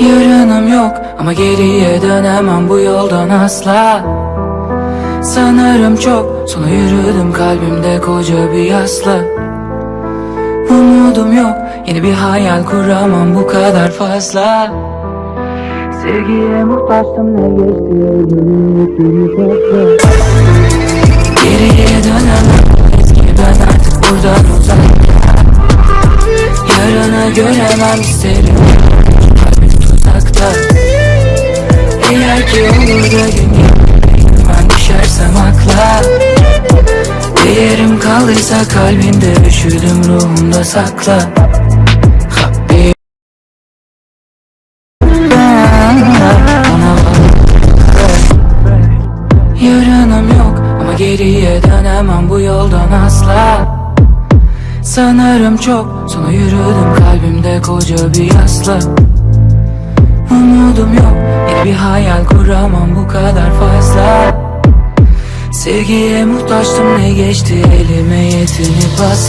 Yarınım yok ama geriye dönemem bu yoldan asla. Sanırım çok sonra yürüdüm kalbimde koca bir yasla. Umudum yok yeni bir hayal kuramam bu kadar fazla. Sevgiye muhtaçtım ne geçti topla Geriye dönemem eski ben artık buradan uzak. Yarını göremem isterim Eğer ki olur da gün Ben düşersem akla. Değerim kalırsa kalbinde Üşüdüm ruhumda sakla. Yarınım yok ama geriye dönemem bu yoldan asla. Sanırım çok sonra yürüdüm kalbimde koca bir yasla Umudum yok bir hayal kuramam bu kadar fazla. Sevgiye muhtaçtım ne geçti elime yetinip asla